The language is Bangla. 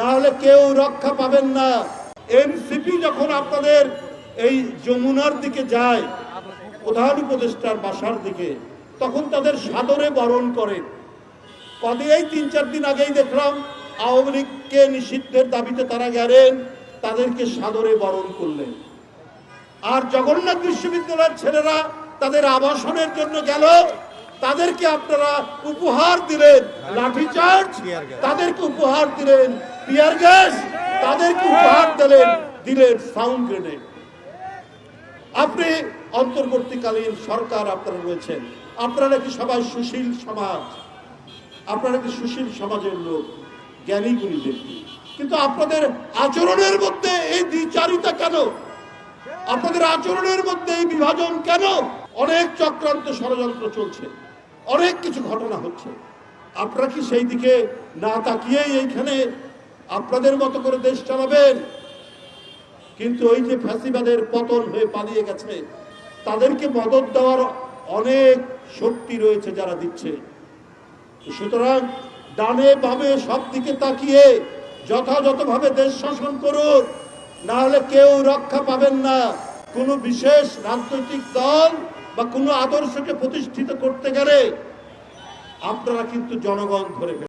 না হলে কেউ রক্ষা পাবেন না। এনসিপি যখন আপনাদের এই যমুনার দিকে যায় প্রধান উপদেষ্টার বাসার দিকে তখন তাদের সাদরে বরণ করে। কদে এই তিন চার দিন আগেই দেখলাম আওয়ামী লীগকে নিষিদ্ধের দাবিতে তারা গেলেন তাদেরকে সাদরে বরণ করলেন। আর জগন্নাথ বিশ্ববিদ্যালয়ের ছেলেরা তাদের আবাসনের জন্য গেল তাদেরকে আপনারা উপহার দিলেন লাঠিচার্জ তাদেরকে উপহার দিলেন। টিয়ার গ্যাস, তাদেরকে উপহার দিলেন দিলেন সাউন্ড গ্রেনেড আপনি অন্তর্বর্তীকালীন সরকার আপনারা রয়েছেন। আপনারা নাকি সবাই সুশীল সমাজ। আপনারা কি সুশীল সমাজের লোক, জ্ঞানী গুণী ব্যক্তি। কিন্তু আপনাদের আচরণের মধ্যে এই দ্বিচারিতা কেন? আপনাদের আচরণের মধ্যে এই বিভাজন কেন? অনেক চক্রান্ত ষড়যন্ত্র চলছে। অনেক কিছু ঘটনা হচ্ছে। আপনারা কি সেই দিকে না তাকিয়েই এইখানে আপনাদের মতো করে দেশ চালাবেন। কিন্তু ওই যে ফ্যাসিবাদের পতন হয়ে পালিয়ে গেছে, তাদেরকে মদত দেওয়ার অনেক শক্তি রয়েছে যারা দিচ্ছে। সুতরাং ডানে বামে সব দিকে তাকিয়ে যথাযথভাবে দেশ শাসন করুন, না হলে কেউ রক্ষা পাবেন না। কোনো বিশেষ রাজনৈতিক দল বা কোনো আদর্শকে প্রতিষ্ঠিত করতে গেলে আপনারা কিন্তু জনগণ ধরে।